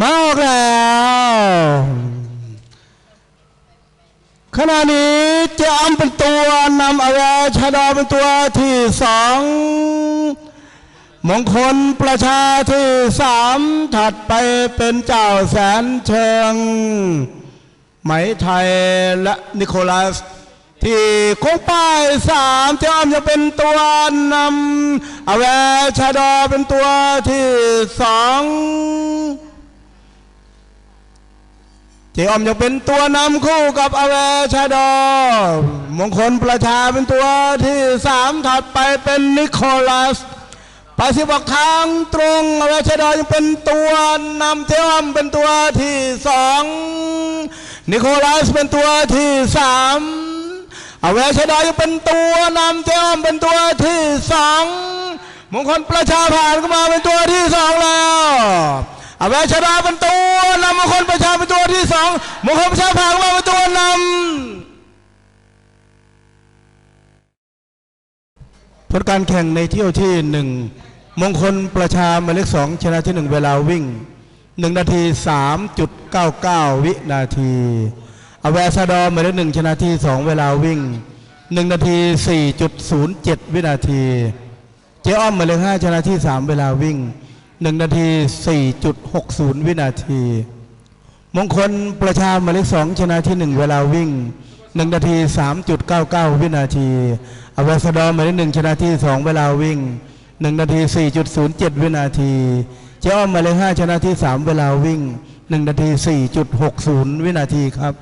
มาออกแล้วขณะนี้เจอมเป็นตัวนำอาแวชาดาเป็นตัวที่สองมงคลประชาที่สามถัดไปเป็นเจ้าแสนเชิง ไหมไทยและนิโคลัสที่โค้งป้ายสามเจ้าอ้อมยังเป็นตัวนำอาแวชาดาเป็นตัวที่สอง เจออมยังเป็นตัวนำคู่กับอเวชาดอมงคลประชาเป็นตัวที่สามถัดไปเป็นนิโคลัสไปสิบอกทางตรงอเวชาดอยังเป็นตัวนำเจออมเป็นตัวที่สองนิโคลัสเป็นตัวที่สามอเวชาดอยังเป็นตัวนำเจออมเป็นตัวที่สองมงคลประชาผ่านเข้ามาเป็นตัวที่สองแล้ว อาวชดาเป็นตัวนำมงคลประชาเป็นตัวที่สองมงคลประชาผ่านมาเป็นตัวนำผลการแข่งในเที่ยวที่หนึ่งมงคลประชาหมายเลขสองชนะที่หนึ่งเวลาวิ่งหนึ่งนาทีสามจุดเก้าเก้าวินาทีอาวชดอหมายเลขหนึ่งชนะที่สองเวลาวิ่งหนึ่งนาทีสี่จุดศูนย์เจ็ดวินาที เจ๊อ้อมหมายเลขห้าชนะที่สามเวลาวิ่ง หนึ่งนาทีสี่จุดหกศูนย์วินาที มงคลประชาหมายเลขสองชนะที่หนึ่งเวลาวิ่งหนึ่งนาทีสามจุดเก้าเก้าวินาทีอเวสดอหมายเลขหนึ่งชนะที่สองเวลาวิ่งหนึ่งนาทีสี่จุดศูนย์เจ็ดวินาที เจ๊อ้อมหมายเลขห้าชนะที่สามเวลาวิ่งหนึ่งนาทีสี่จุดหกศูนย์วินาทีครับ